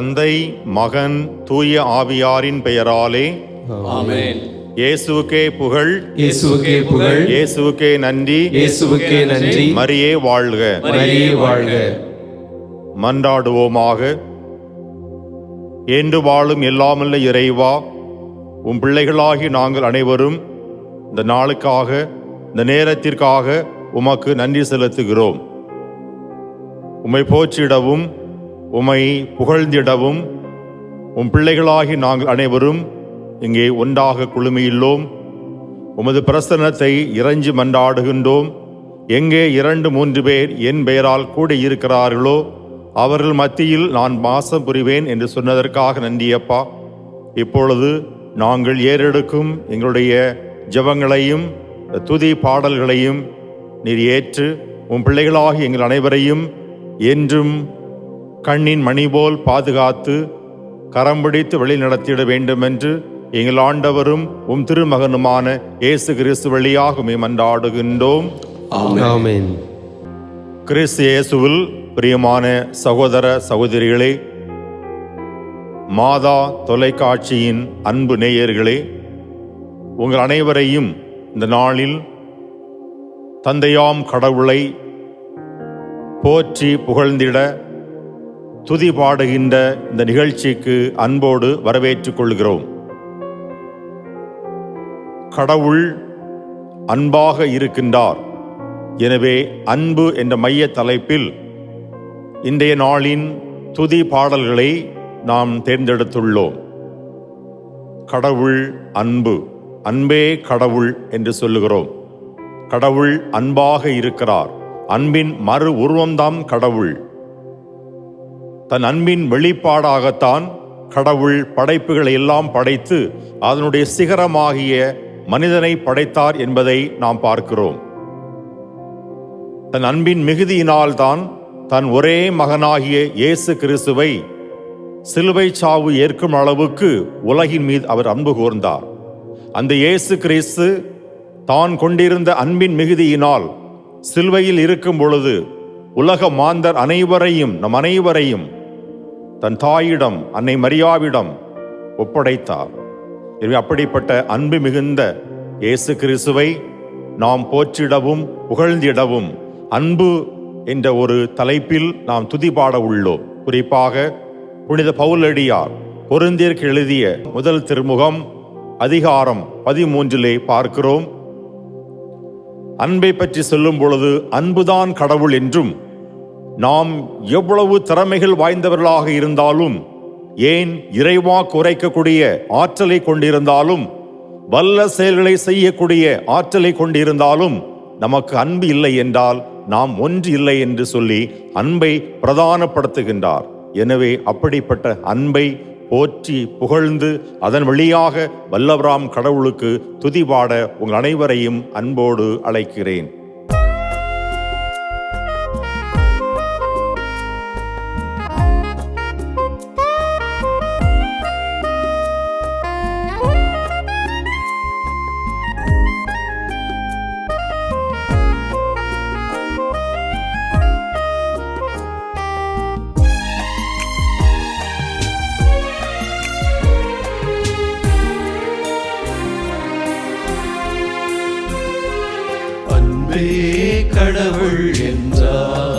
தந்தை மகன் தூய ஆவியாரின் பெயராலே ஆமென். இயேசுவுக்கே புகழ். இயேசுவுக்கே புகழ். இயேசுவுக்கே நன்றி. இயேசுவுக்கே நன்றி. மரியே வாழ்க. மரியே வாழ்க. மன்றாடுவோமாக. என்று வாழும் எல்லாமல்ல இறைவா உம் பிள்ளைகளாகி நாங்கள் அனைவரும் இந்த நாளுக்காக இந்த நேரத்திற்காக உமக்கு நன்றி செலுத்துகிறோம். உம்மை போற்றிடவும் உம்மை புகழ்ந்திடவும் உம் பிள்ளைகளாகி நாங்கள் அனைவரும் இங்கே ஒன்றாக குழுமியுள்ளோம். உமது பிரசன்னத்தை இறைஞ்சி மன்றாடுகின்றோம். எங்கே இரண்டு மூன்று பேர் என் பெயரால் கூட இருக்கிறார்களோ அவர்கள் மத்தியில் நான் மாசம் புரிவேன் என்று சொன்னதற்காக நன்றியப்பா. இப்பொழுது நாங்கள் ஏறெடுக்கும் எங்களுடைய ஜபங்களையும் துதி பாடல்களையும் நீர் ஏற்று உன் பிள்ளைகளாகி எங்கள் அனைவரையும் என்றும் கண்ணின் மணி போல் பாதுகாத்து கரம் பிடித்து வழி நடத்திட வேண்டும் என்று எங்கள் ஆண்டவரும் உம் திருமகனுமான இயேசு கிறிஸ்து வழியாக உம்மை மன்றாடுகின்றோம் ஆமென். கிறிஸ்து இயேசுவில் பிரியமான சகோதர சகோதரிகளே மாதா தொலைக்காட்சியின் அன்பு நேயர்களே உங்கள் அனைவரையும் இந்த நாளில் தந்தையாம் கடவுளை போற்றி புகழ்ந்திட துதி பாடுகின்ற இந்த நிகழ்ச்சிக்கு அன்போடு வரவேற்றுக் கொள்கிறோம். கடவுள் அன்பாக இருக்கின்றார். எனவே அன்பு என்ற மைய தலைப்பில் இன்றைய நாளின் துதி பாடல்களை நாம் தேர்ந்தெடுத்துள்ளோம். கடவுள் அன்பு அன்பே கடவுள் என்று சொல்லுகிறோம். கடவுள் அன்பாக இருக்கிறார். அன்பின் மறு உருவம்தான் கடவுள். தன் அன்பின் வெளிப்பாடாகத்தான் கடவுள் படைப்புகளை எல்லாம் படைத்து அதனுடைய சிகரமாகிய மனிதனை படைத்தார் என்பதை நாம் பார்க்கிறோம். தன் அன்பின் மிகுதியினால்தான் தன் ஒரே மகனாகிய இயேசு கிறிஸ்துவை சிலுவை சாவு ஏற்கும் அளவுக்கு உலகின் மீது அவர் அன்பு கூர்ந்தார். அந்த இயேசு கிறிஸ்து தான் கொண்டிருந்த அன்பின் மிகுதியினால் சிலுவையில் இருக்கும் பொழுது உலக மாந்தர் அனைவரையும் நம் அனைவரையும் தன் தாயிடம் அன்னை மரியாவிடம் ஒப்படைத்தார். எனவே அப்படிப்பட்ட அன்பு மிகுந்த இயேசு கிறிஸ்துவை நாம் போற்றிடவும் புகழ்ந்திடவும் அன்பு என்ற ஒரு தலைப்பில் நாம் துதிபாட உள்ளோம். குறிப்பாக புனித பவுலடியார் பொருந்திற்கு எழுதிய முதல் திருமுகம் அதிகாரம் பதிமூன்றிலே பார்க்கிறோம். அன்பை பற்றி சொல்லும் பொழுது அன்புதான் கடவுள் என்றும் நாம் எவ்வளவு திறமைகள் வாய்ந்தவர்களாக இருந்தாலும் ஏன் இறைவா குறைக்கக்கூடிய ஆற்றலை கொண்டிருந்தாலும் வல்ல செயல்களை செய்யக்கூடிய ஆற்றலை கொண்டிருந்தாலும் நமக்கு அன்பு இல்லை என்றால் நாம் ஒன்று இல்லை என்று சொல்லி அன்பை பிரதானப்படுத்துகின்றார். எனவே அப்படிப்பட்ட அன்பை போற்றி புகழ்ந்து அதன் வழியாக வல்லவராம் கடவுளுக்கு துதிபாட உங்கள் அனைவரையும் அன்போடு அழைக்கிறேன். கடவுள் என்றார்.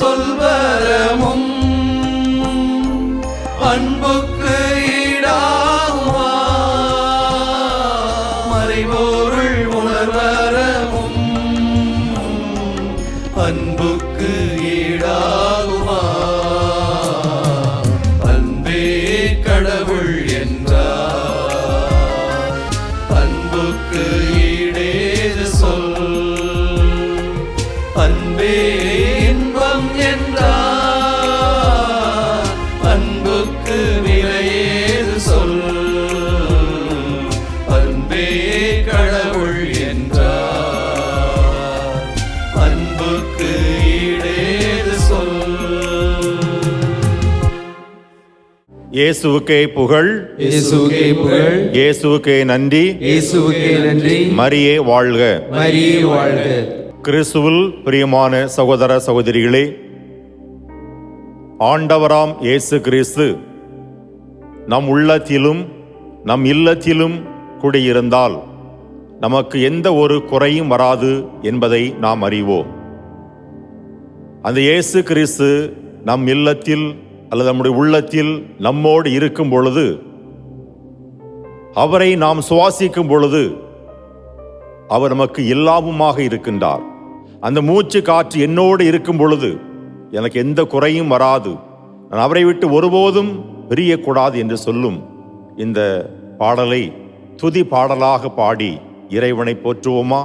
சொல்வரமும். அன்புக்கு அன்புக்கு ஈடேது சொல். இயேசுவுக்கே புகழ். இயேசுவுக்கே புகழ். இயேசுவுக்கே நன்றி. இயேசுவுக்கே நன்றி. மரியே வாழ்க. மரியே வாழ்க. கிறிஸ்துவில் பிரியமான சகோதர சகோதரிகளே ஆண்டவராம் இயேசு கிறிஸ்து நம் உள்ளத்திலும் நம் இல்லத்திலும் குடியிருந்தால் நமக்கு எந்த ஒரு குறையும் வராது என்பதை நாம் அறிவோம். அந்த இயேசு கிறிஸ்து நம் இல்லத்தில் அல்லது நம்முடைய உள்ளத்தில் நம்மோடு இருக்கும் பொழுது அவரை நாம் சுவாசிக்கும் பொழுது அவர் நமக்கு எல்லாமுமாக இருக்கின்றார். அந்த மூச்சு காற்று என்னோடு இருக்கும் பொழுது எனக்கு எந்த குறையும் வராது. நான் அவரை விட்டு ஒருபோதும் பிரியக்கூடாது என்று சொல்லும் இந்த பாடலை துதி பாடலாக பாடி இறைவனை போற்றுவோமா?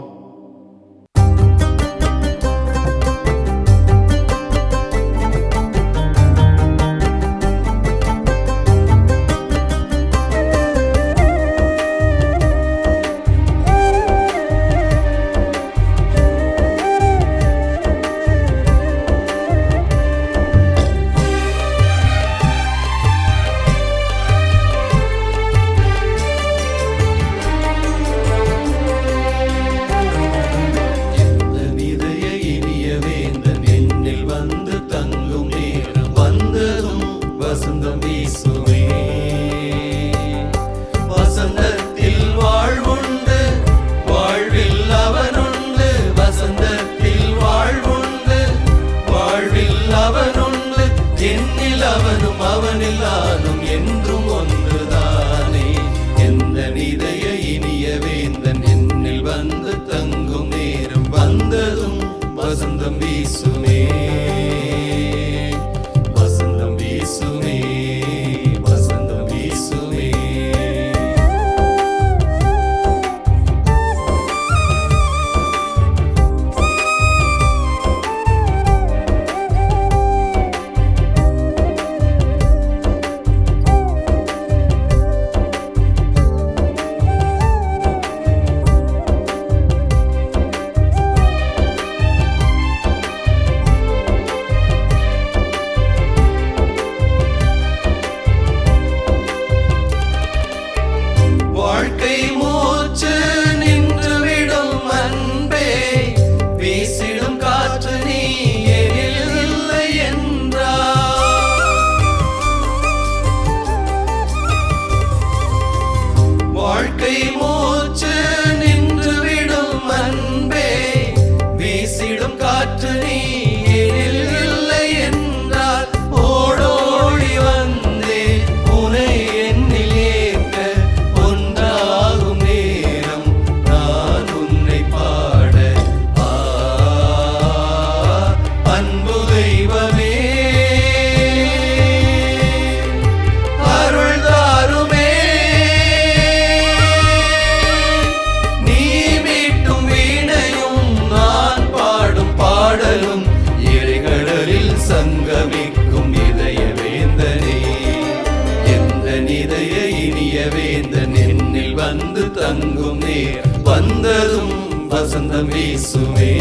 வசந்தம் வீசுமே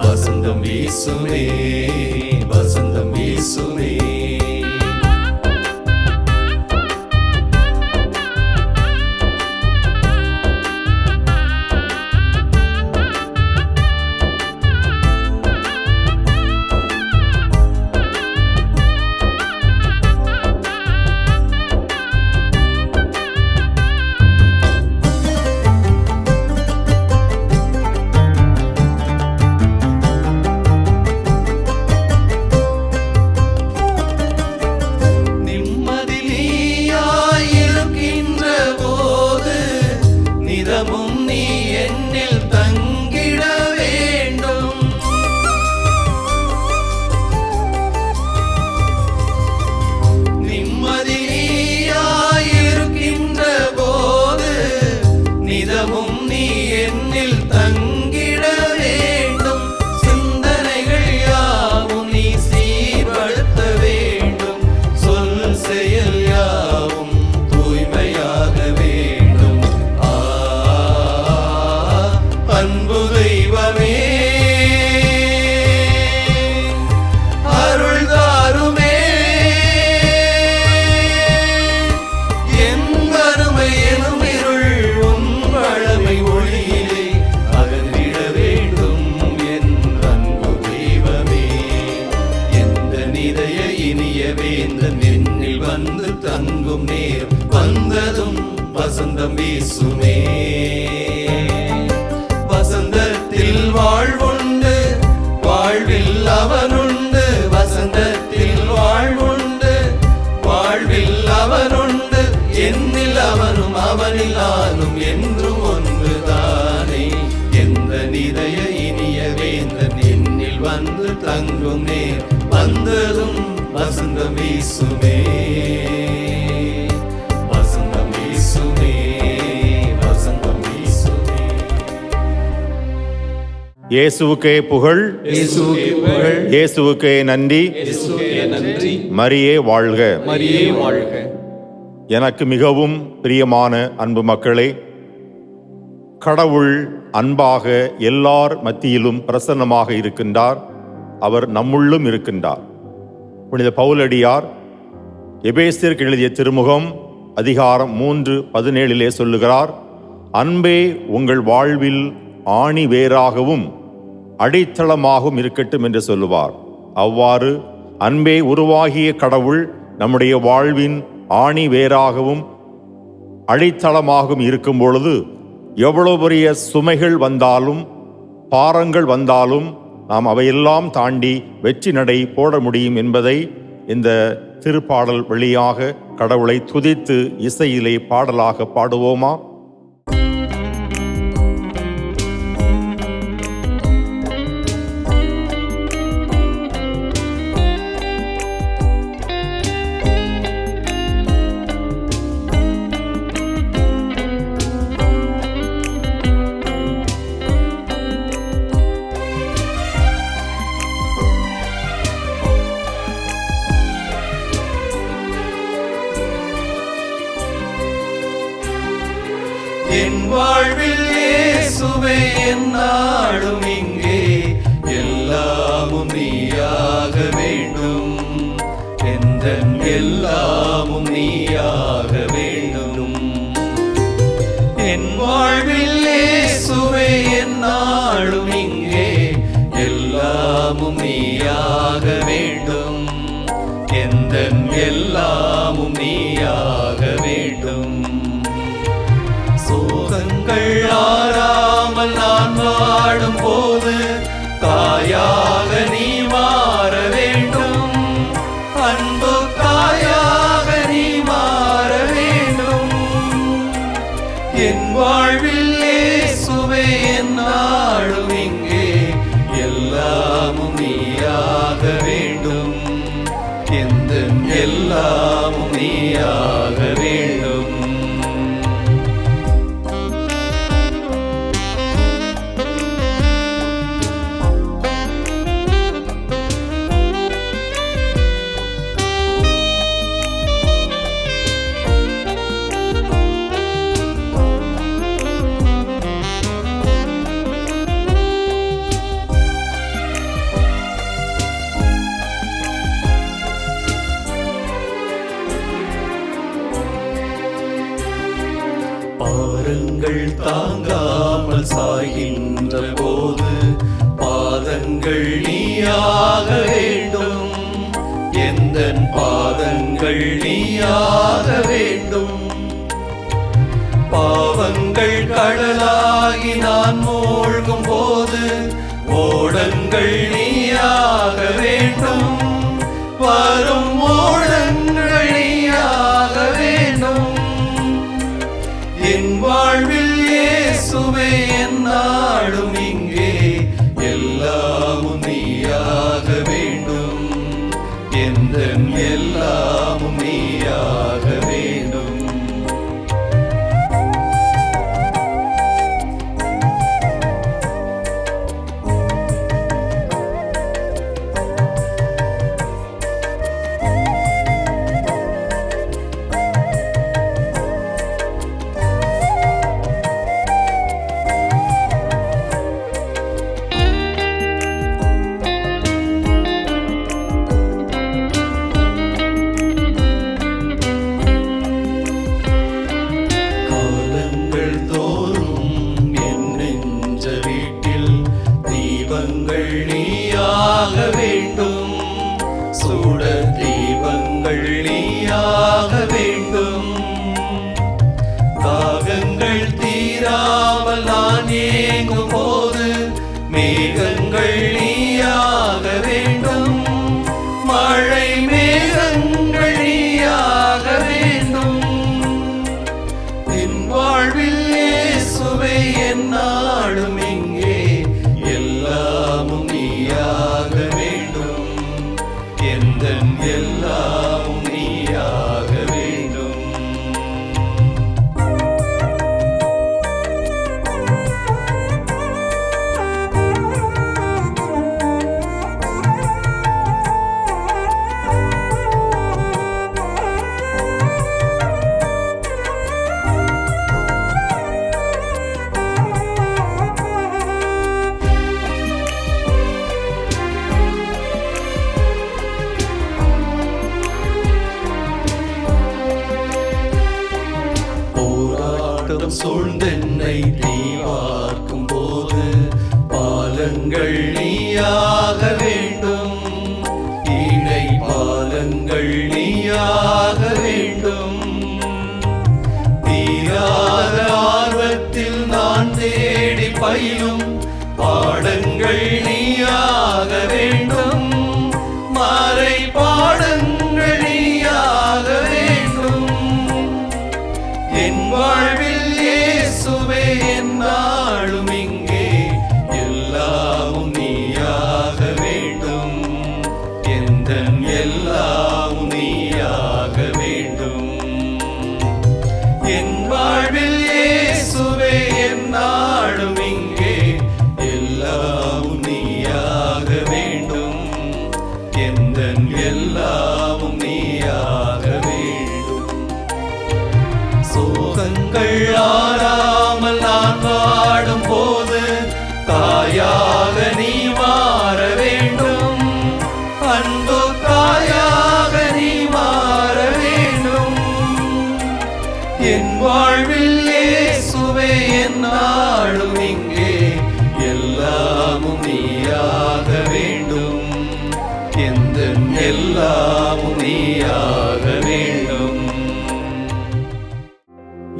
வசந்தம் வீசுமே வசந்தம் வீசுமே. வசந்தம் வசந்தத்தில் வாழ்வுண்டு வாழ்வில் அவனுண்டு. வசந்தத்தில் வாழ்வுண்டு வாழ்வில் அவனுண்டு. என்னில் அவனும் அவனில் நானும் என்றும் ஒன்றுதானே. எந்த நிதய இனிய வேந்தன் என்னில் வந்து தங்கும். நேர் வந்ததும் வசந்தம் வீசுமே. இயேசுவுக்கே புகழ். இயேசுவுக்கே புகழ். இயேசுவுக்கே நன்றி. நன்றி. மரியே வாழ்க. மரியே வாழ்க. எனக்கு மிகவும் பிரியமான அன்பு மக்களே கடவுள் அன்பாக எல்லார் மத்தியிலும் பிரசன்னமாக இருக்கின்றார். அவர் நம்முள்ளும் இருக்கின்றார். புனித பவுலடியார் எபேசியருக்கு எழுதிய திருமுகம் அதிகாரம் மூன்று பதினேழிலே சொல்லுகிறார் அன்பே உங்கள் வாழ்வில் ஆணி வேராகவும் அடித்தளமாகவும் இருக்கட்டும் என்று சொல்லுவார். அவ்வாறு அன்பே உருவாகிய கடவுள் நம்முடைய வாழ்வின் ஆணி வேறாகவும் அடித்தளமாகவும் இருக்கும் பொழுது எவ்வளவு பெரிய சுமைகள் வந்தாலும் பாரங்கள் வந்தாலும் நாம் அவையெல்லாம் தாண்டி வெற்றி நடை போட முடியும் என்பதை இந்த திருப்பாடல் வழியாக கடவுளை துதித்து இசையிலே பாடலாக பாடுவோமா? இயேசுவே என்னாலும் இங்கே எல்லாமும் நீயாக வேண்டும். எந்த எல்லாமும் நீயாக வேண்டும். என் வாழ்வில் இயேசுவே என்னாலும் இங்கே எல்லாமும் நீ தாங்காமல் சாகின்ற போது பாதங்கள் நீயாக வேண்டும். எந்த பாதங்கள் நீயாக வேண்டும். பாவங்கள் கடலாகி நான் மூழ்கும் போது ஓடங்கள் நீயாக வேண்டும். வரும் ஓடங்கள் இயேசுவே என்னாலும் தீராமல் நான் ஏங்கும் போது மேகங்கள் நீயாகவே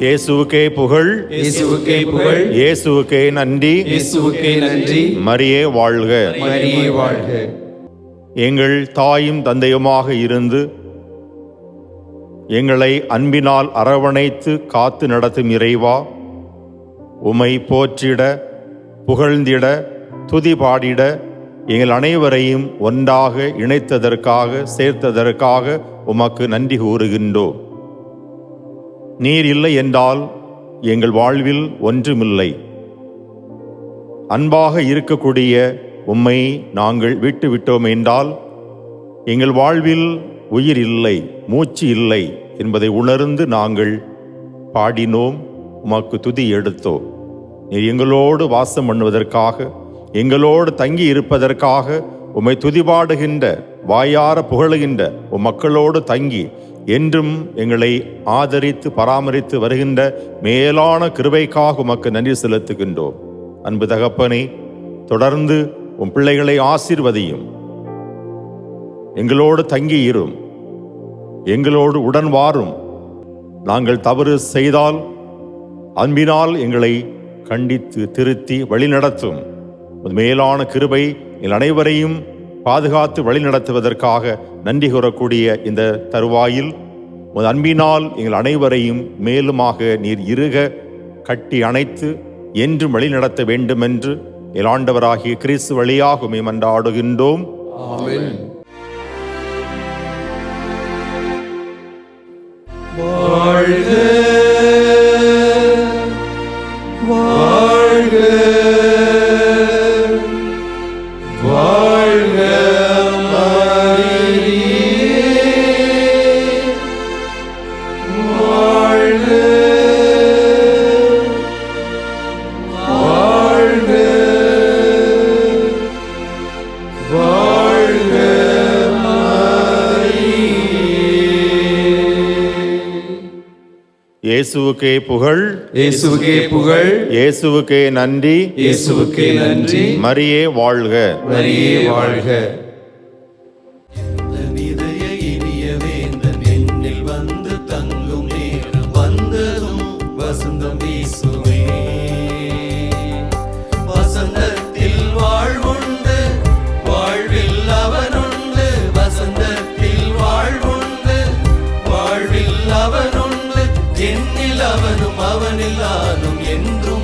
இயேசுவுக்கே புகழ். இயேசுவுக்கே புகழ். இயேசுவுக்கே நன்றி. இயேசுவுக்கே நன்றி. மரியே வாழ்க. மரியே வாழ்க. எங்கள் தாயும் தந்தையுமாக இருந்து எங்களை அன்பினால் அரவணைத்து காத்து நடத்தும் இறைவா உமை போற்றிட புகழ்ந்திட துதி பாடிட எங்கள் அனைவரையும் ஒன்றாக இணைத்ததற்காக சேர்த்ததற்காக உமக்கு நன்றி கூறுகின்றோம். நீர் இல்லை என்றால் எங்கள் வாழ்வில் ஒன்றுமில்லை. அன்பாக இருக்கக்கூடிய உம்மை நாங்கள் விட்டு விட்டோம் என்றால் எங்கள் வாழ்வில் உயிர் இல்லை மூச்சு இல்லை என்பதை உணர்ந்து நாங்கள் பாடினோம் உமக்கு துதி எடுத்தோம். நீர் எங்களோடு வாசம் பண்ணுவதற்காக எங்களோடு தங்கி இருப்பதற்காக உம்மை துதிபாடுகின்ற வாயார புகழுகின்ற உம் மக்களோடு தங்கி என்றும் எங்களை ஆதரித்து பராமரித்து வருகின்ற மேலான கிருபைக்காக உமக்கு நன்றி செலுத்துகின்றோம். அன்பு தகப்பனே தொடர்ந்து உன் பிள்ளைகளை ஆசிர்வதியும். எங்களோடு தங்கியிரும். எங்களோடு உடன் வாரும். நாங்கள் தவறு செய்தால் அன்பினால் எங்களை கண்டித்து திருத்தி வழிநடத்தும். மேலான கிருபை எங்கள் அனைவரையும் பாதுகாத்து வழிநடத்துவதற்காக நன்றி கூறக்கூடிய இந்த தருவாயில் உமது அன்பினால் எங்கள் அனைவரையும் மேலுமாக நீர் இருக கட்டி அணைத்து என்றும் வழிநடத்த வேண்டுமென்று எங்கள் ஆண்டவராகிய கிறிஸ்து வழியாக உம்மை மன்றாடுகின்றோம். வாழ்க வாழ்க இயேசுவுக்கே புகழ். இயேசுவுக்கே புகழ். இயேசுவுக்கே நன்றி. இயேசுவுக்கே நன்றி. மரியே வாழ்க. மரியே வாழ்க. நானில்லாரும் என்றும்